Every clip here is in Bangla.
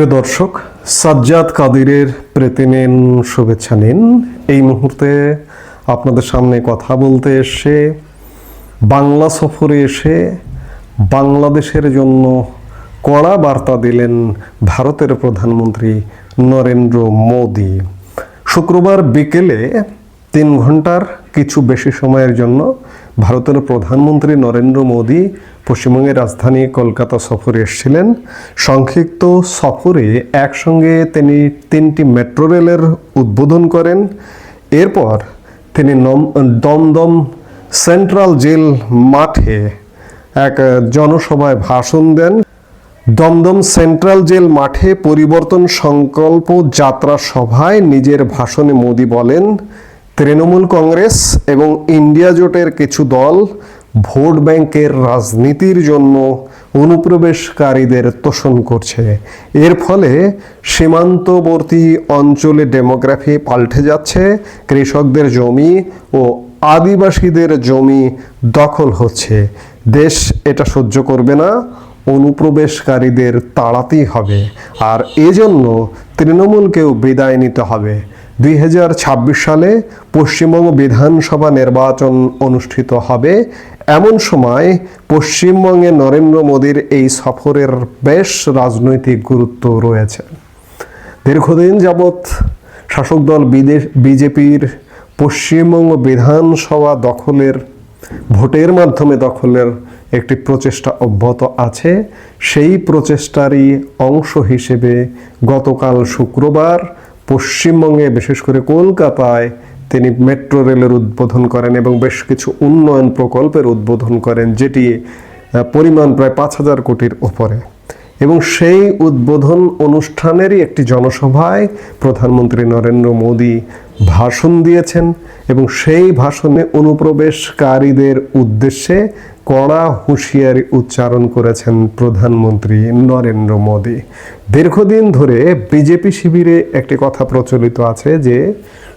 প্রিয় দর্শক, সাজ্জাদ কাদিরের প্রীতি নিন শুভেচ্ছা নিন। এই মুহূর্তে আপনাদের সামনে কথা বলতে এসে, বাংলা সফরে এসে বাংলাদেশের জন্য কড়া বার্তা দিলেন ভারতের প্রধানমন্ত্রী নরেন্দ্র মোদী। শুক্রবার বিকেলে তিন ঘণ্টার কিছু বেশি সময়ের জন্য ভারতের প্রধানমন্ত্রী নরেন্দ্র মোদী পশ্চিমবঙ্গের রাজধানী কলকাতা সফরে এসেছিলেন। সংক্ষিপ্ত সফরে একসঙ্গে তিনি তিনটি মেট্রো রেলের উদ্বোধন করেন। এরপর তিনি দমদম সেন্ট্রাল জেল মাঠে এক জনসভায় ভাষণ দেন। দমদম সেন্ট্রাল জেল মাঠে পরিবর্তন সংকল্প যাত্রা সভায় নিজের ভাষণে মোদি বলেন তৃণমূল কংগ্রেস এবং ইন্ডিয়া জোটের কিছু দল ভোট ব্যাংকের রাজনীতির জন্য অনুপ্রবেশকারীদের তোষণ করছে। এর ফলে সীমান্তবর্তী অঞ্চলে ডেমোগ্রাফি পাল্টে যাচ্ছে, কৃষকদের জমি ও আদিবাসীদের জমি দখল হচ্ছে। দেশ এটা সহ্য করবে না, অনুপ্রবেশকারীদের তাড়াতেই হবে। আর এজন্য তৃণমূলকেও বিদায় নিতে হবে। দুই হাজার ছাব্বিশ সালে পশ্চিমবঙ্গ বিধানসভা নির্বাচন অনুষ্ঠিত হবে। এমন সময় পশ্চিমবঙ্গে নরেন্দ্র মোদীর এই সফরের বেশ রাজনৈতিক গুরুত্ব রয়েছে। দীর্ঘদিন যাবৎ শাসক দল বিদেশ বিজেপির পশ্চিমবঙ্গ বিধানসভা দখলের, ভোটের মাধ্যমে দখলের একটি প্রচেষ্টা অব্যাহত আছে। সেই প্রচেষ্টারই অংশ হিসেবে গতকাল শুক্রবার পশ্চিমবঙ্গে, বিশেষ করে কলকাতায়, তিনি মেট্রো রেলের উদ্বোধন করেন এবং বেশ কিছু উন্নয়ন প্রকল্পের উদ্বোধন করেন, যেটি পরিমাণ প্রায় পাঁচ হাজার কোটির ওপরে। এবং সেই উদ্বোধন অনুষ্ঠানেরই একটি জনসভায় প্রধানমন্ত্রী নরেন্দ্র মোদী ভাষণ দিয়েছেন এবং সেই ভাষণে অনুপ্রবেশকারীদের উদ্দেশ্যে কড়া হুঁশিয়ারি উচ্চারণ করেছেন প্রধানমন্ত্রী নরেন্দ্র মোদী। দীর্ঘদিন ধরে বিজেপি শিবিরে একটি কথা প্রচলিত আছে যে,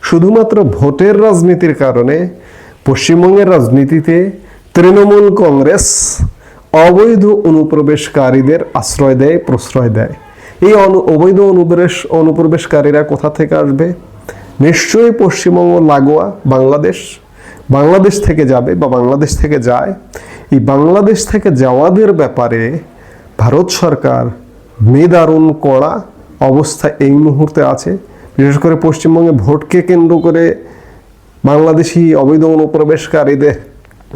শুধুমাত্র ভোটের রাজনীতির কারণে পশ্চিমবঙ্গের রাজনীতিতে তৃণমূল কংগ্রেস অবৈধ অনুপ্রবেশকারীদের আশ্রয় দেয়, প্রশ্রয় দেয়। এই অবৈধ অনুপ্রবেশ, অনুপ্রবেশকারীরা কোথা থেকে আসবে? নিশ্চয়ই পশ্চিমবঙ্গ লাগোয়া বাংলাদেশ। বাংলাদেশ থেকে যাবে বা বাংলাদেশ থেকে যায়। এই বাংলাদেশ থেকে যাওয়াদের ব্যাপারে ভারত সরকার নিদারুণ কড়া অবস্থা এই মুহূর্তে আছে। বিশেষ করে পশ্চিমবঙ্গে ভোটকে কেন্দ্র করে বাংলাদেশি অবৈধ অনুপ্রবেশকারীদের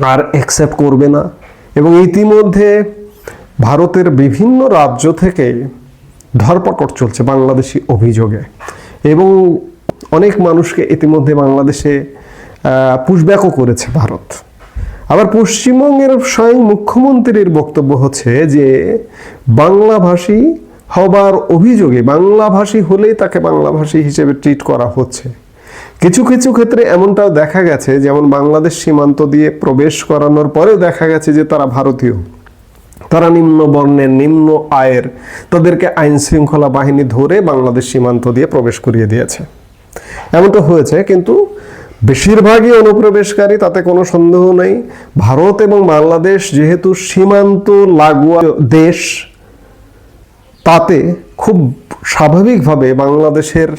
আর অ্যাকসেপ্ট করবে না। এবং ইতিমধ্যে ভারতের বিভিন্ন রাজ্য থেকে ধরপকড় চলছে বাংলাদেশি অভিযোগে। এবং অনেক মানুষকে ইতিমধ্যে বাংলাদেশে পুশব্যাকও করেছে ভারত। আবার পশ্চিমবঙ্গের স্বয়ং মুখ্যমন্ত্রীর বক্তব্য হচ্ছে যে বাংলাভাষী হবার অভিযোগে, বাংলাভাষী হলেই তাকে বাংলাভাষী হিসেবে ট্রিট করা হচ্ছে। কিছু কিছু ক্ষেত্রে এমনটাও দেখা গেছে, যেমন বাংলাদেশ সীমান্ত দিয়ে প্রবেশ করানোর পরেও দেখা গেছে যে তারা ভারতীয়। তারা নিম্ন বর্ণের, নিম্ন আয়ের, তাদেরকে আইন শৃঙ্খলা বাহিনী ধরে বাংলাদেশ সীমান্ত দিয়ে প্রবেশ করিয়ে দিয়েছে। এমনটা হয়েছে, কিন্তু বেশিরভাগই অনুপ্রবেশকারী, তাতে কোনো সন্দেহ নেই। ভারত এবং বাংলাদেশ যেহেতু সীমান্ত লাগোয়া দেশ, তাতে খুব স্বাভাবিকভাবে বাংলাদেশের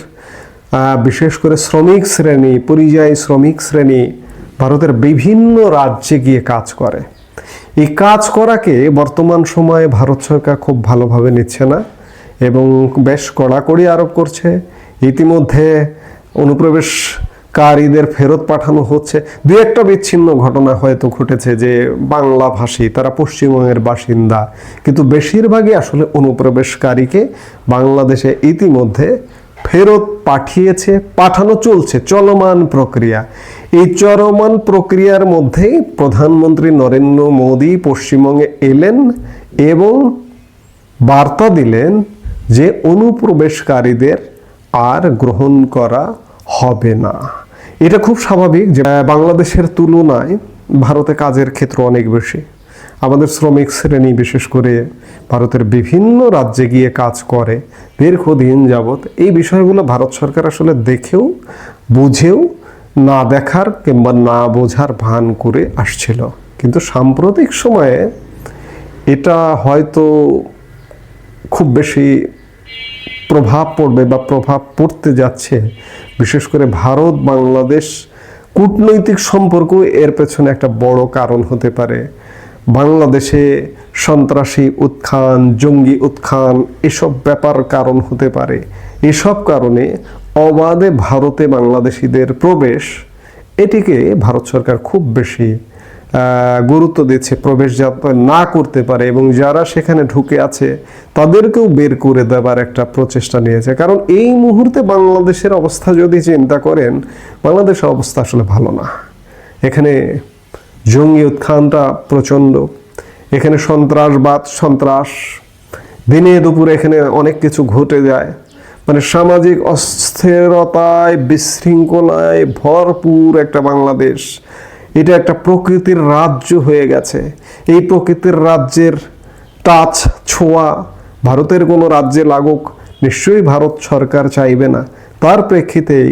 বিশেষ করে শ্রমিক শ্রেণি, পরিযায়ী শ্রমিক শ্রেণি ভারতের বিভিন্ন রাজ্যে গিয়ে কাজ করে। এই কাজ করাকে বর্তমান সময়ে ভারত সরকার খুব ভালোভাবে নিচ্ছে না এবং বেশ কড়াকড়ি আরোপ করছে। ইতিমধ্যে অনুপ্রবেশকারীদের ফেরত পাঠানো হচ্ছে। দু একটা বিচ্ছিন্ন ঘটনা হয়তো ঘটেছে যে বাংলা ভাষী, তারা পশ্চিমবঙ্গের বাসিন্দা, কিন্তু বেশিরভাগই আসলে অনুপ্রবেশকারীকে বাংলাদেশে ইতিমধ্যে ফেরত পাঠিয়েছে, পাঠানো চলছে, চলমান প্রক্রিয়া। এই চলমান প্রক্রিয়ার মধ্যেই প্রধানমন্ত্রী নরেন্দ্র মোদী পশ্চিমবঙ্গে এলেন এবং বার্তা দিলেন যে অনুপ্রবেশকারীদের আর গ্রহণ করা হবে না। এটা খুব স্বাভাবিক যে বাংলাদেশের তুলনায় ভারতে কাজের ক্ষেত্র অনেক বেশি। আমাদের শ্রমিক শ্রেণি, বিশেষ করে ভারতের বিভিন্ন রাজ্যে গিয়ে কাজ করে দীর্ঘদিন যাবৎ। এই বিষয়গুলো ভারত সরকার আসলে দেখেও, বুঝেও না দেখার কিংবা না বোঝার ভান করে আসছিল। কিন্তু সাম্প্রতিক সময়ে এটা হয়তো খুব বেশি প্রভাব পড়বে বা প্রভাব পড়তে যাচ্ছে, বিশেষ করে ভারত, বাংলাদেশ, কূটনৈতিক সম্পর্ক এর পেছনে একটা বড় কারণ হতে পারে। বাংলাদেশে সন্ত্রাসী উত্থান, জঙ্গি উত্থান এসব ব্যাপার কারণ হতে পারে। এসব কারণে অবাধে ভারতে বাংলাদেশিদের প্রবেশ, এটিকে ভারত সরকার খুব বেশি গুরুত্ব দিচ্ছে, প্রবেশ না করতে পারে এবং যারা সেখানে ঢুকে আছে তাদেরকেও বের করে দেবার একটা প্রচেষ্টা নিয়েছে। কারণ এই মুহূর্তে বাংলাদেশের অবস্থা যদি চিন্তা করেন, বাংলাদেশের অবস্থা আসলে ভালো না। এখানে জঙ্গি উত্থানটা প্রচণ্ড। এখানে সন্ত্রাসবাদ, সন্ত্রাস। দিনে দুপুরে এখানে অনেক কিছু ঘটে যায়। মানে সামাজিক অস্থিরতায়, বিশৃঙ্খলায় ভরপুর একটা বাংলাদেশ। এটা একটা প্রকৃতির রাজ্য হয়ে গেছে। এই প্রকৃতির রাজ্যের টাচ, ছোঁয়া ভারতের কোনো রাজ্যে লাগুক, নিশ্চয়ই ভারত সরকার চাইবে না। তার প্রেক্ষিতেই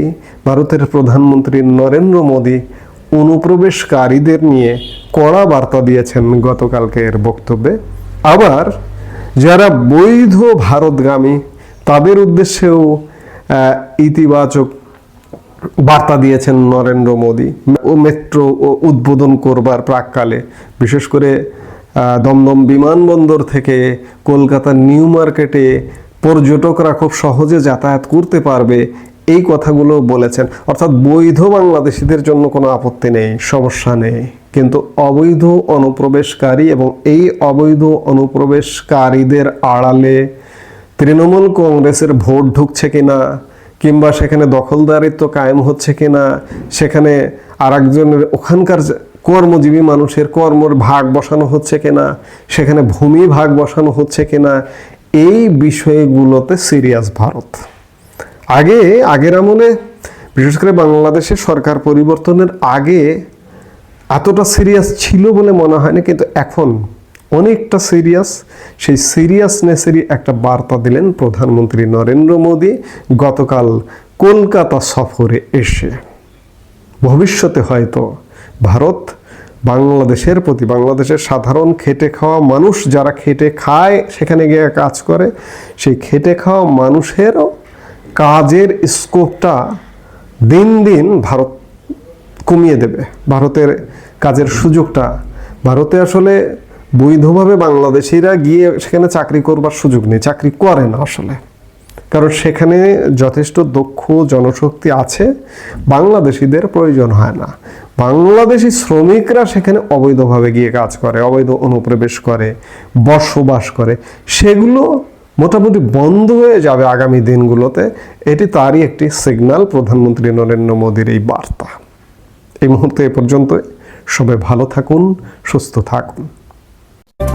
ভারতের প্রধানমন্ত্রী নরেন্দ্র মোদী অনুপ্রবেশকারীদের নিয়ে কড়া বার্তা দিয়েছেন গতকালকের বক্তব্যে। আবার যারা বৈধ ভারতগামী, তাদের উদ্দেশ্যেও ইতিবাচক বার্তা দিয়েছেন নরেন্দ্র মোদী। ও মেট্রো উদ্বোধন করবার প্রাককালে, বিশেষ করে দমদম বিমানবন্দর থেকে কলকাতার নিউ মার্কেটে পর্যটকরা খুব সহজে যাতায়াত করতে পারবে এই কথাগুলো বলেছেন। অর্থাৎ বৈধ বাংলাদেশিদের জন্য কোনো আপত্তি নেই, সমস্যা নেই। কিন্তু অবৈধ অনুপ্রবেশকারী এবং এই অবৈধ অনুপ্রবেশকারীদের আড়ালে তৃণমূল কংগ্রেসের ভোট ঢুকছে কিনা কিংবা সেখানে দখলদারিত্ব কায়েম হচ্ছে কি না সেখানে আর একজনের ওখানকার কর্মজীবী মানুষের কর্মর ভাগ বসানো হচ্ছে কিনা, সেখানে ভূমি ভাগ বসানো হচ্ছে কিনা, এই বিষয়গুলোতে সিরিয়াস ভারত। আগে, আগের আমলে, বিশেষ করে বাংলাদেশের সরকার পরিবর্তনের আগে এতটা সিরিয়াস ছিল বলে মনে হয় না কিন্তু এখন অনেকটা সিরিয়াস সেই সিরিয়াসনেসেরই একটা বার্তা দিলেন প্রধানমন্ত্রী নরেন্দ্র মোদী গতকাল কলকাতা সফরে এসে। ভবিষ্যতে হয়তো ভারত বাংলাদেশের প্রতি, বাংলাদেশের সাধারণ খেটে খাওয়া মানুষ যারা খেটে খায়, সেখানে গিয়ে কাজ করে, সেই খেটে খাওয়া মানুষেরও কাজের স্কোপটা দিন দিন ভারত কমিয়ে দেবে। ভারতের কাজের সুযোগটা, ভারতে আসলে বৈধভাবে বাংলাদেশিরা গিয়ে সেখানে চাকরি করবার সুযোগ নেই, চাকরি করে না আসলে। কারণ সেখানে যথেষ্ট দক্ষ জনশক্তি আছে, বাংলাদেশিদের প্রয়োজন হয় না। বাংলাদেশি শ্রমিকরা সেখানে অবৈধভাবে গিয়ে কাজ করে, অবৈধ অনুপ্রবেশ করে, বসবাস করে। সেগুলো মোটামুটি বন্ধ হয়ে যাবে আগামী দিনগুলোতে। এটি তারই একটি সিগন্যাল প্রধানমন্ত্রী নরেন্দ্র মোদীর এই বার্তা। এই মুহূর্তে এ পর্যন্ত সবাই ভালো থাকুন, সুস্থ থাকুন।